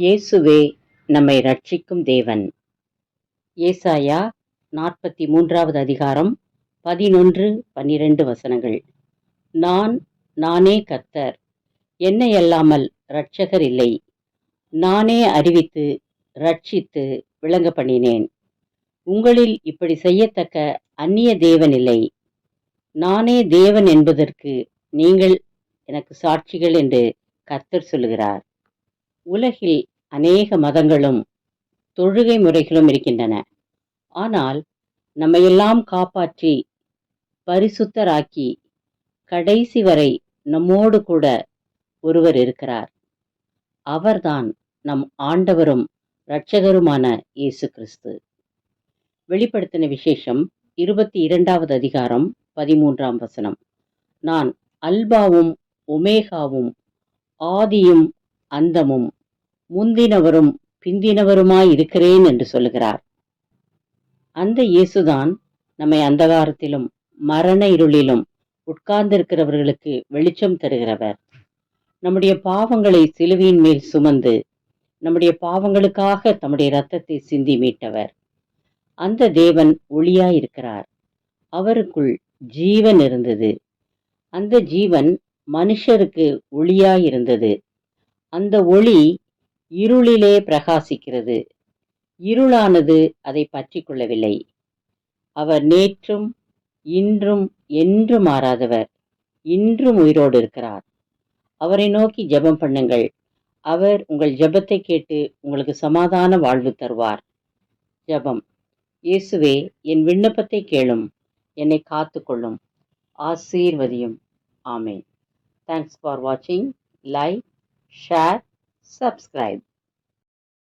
இயேசுவே நம்மை ரட்சிக்கும் தேவன். ஏசாயா நாற்பத்தி மூன்றாவது அதிகாரம் பதினொன்று பன்னிரண்டு வசனங்கள். நான் நானே கர்த்தர். என்னை அல்லாமல் இரட்சகர் இல்லை. நானே அறிவித்து ரட்சித்து விளங்க பண்ணினேன் உங்களில் இப்படி செய்யத்தக்க அந்நிய தேவன் இல்லை. நானே தேவன் என்பதற்கு நீங்கள் எனக்கு சாட்சிகள் என்று கர்த்தர் சொல்லுகிறார். உலகில் அநேக மதங்களும் தொழுகை முறைகளும் இருக்கின்றன. ஆனால் நம்மையெல்லாம் காப்பாற்றி பரிசுத்தராக்கி கடைசி வரை நம்மோடு கூட ஒருவர் இருக்கிறார். அவர்தான் நம் ஆண்டவரும் இரட்சகருமான இயேசு கிறிஸ்து. வெளிப்படுத்தின விசேஷம் இருபத்தி இரண்டாவது அதிகாரம் பதிமூன்றாம் வசனம். நான் அல்பாவும் ஒமேகாவும் ஆதியும் அந்தமும் முந்தினவரும் பிந்தினவருமாய் இருக்கிறேன் என்று சொல்லுகிறார். அந்த இயேசுதான் நம்மை அந்தகாரத்திலும் மரண இருளிலும் உட்கார்ந்திருக்கிறவர்களுக்கு வெளிச்சம் தருகிறவர். நம்முடைய பாவங்களை சிலுவையின் மேல் சுமந்து நம்முடைய பாவங்களுக்காக தம்முடைய இரத்தத்தை சிந்தி மீட்டவர். அந்த தேவன் ஒளியாயிருக்கிறார். அவருக்குள் ஜீவன் இருந்தது. அந்த ஜீவன் மனுஷருக்கு ஒளியாயிருந்தது. அந்த ஒளி இருளிலே பிரகாசிக்கிறது. இருளானது அதை பற்றி கொள்ளவில்லை. அவர் நேற்றும் இன்றும் என்று மாறாதவர். இன்றும் உயிரோடு இருக்கிறார். அவரை நோக்கி ஜெபம் பண்ணுங்கள். அவர் உங்கள் ஜெபத்தை கேட்டு உங்களுக்கு சமாதான வாழ்வு தருவார். ஜெபம். இயேசுவே என் விண்ணப்பத்தை கேளும். என்னை காத்துக்கொள்ளும். ஆசீர்வதியும். ஆமேன். தேங்க்ஸ் ஃபார் வாட்சிங் லைக் ஷேர் subscribe.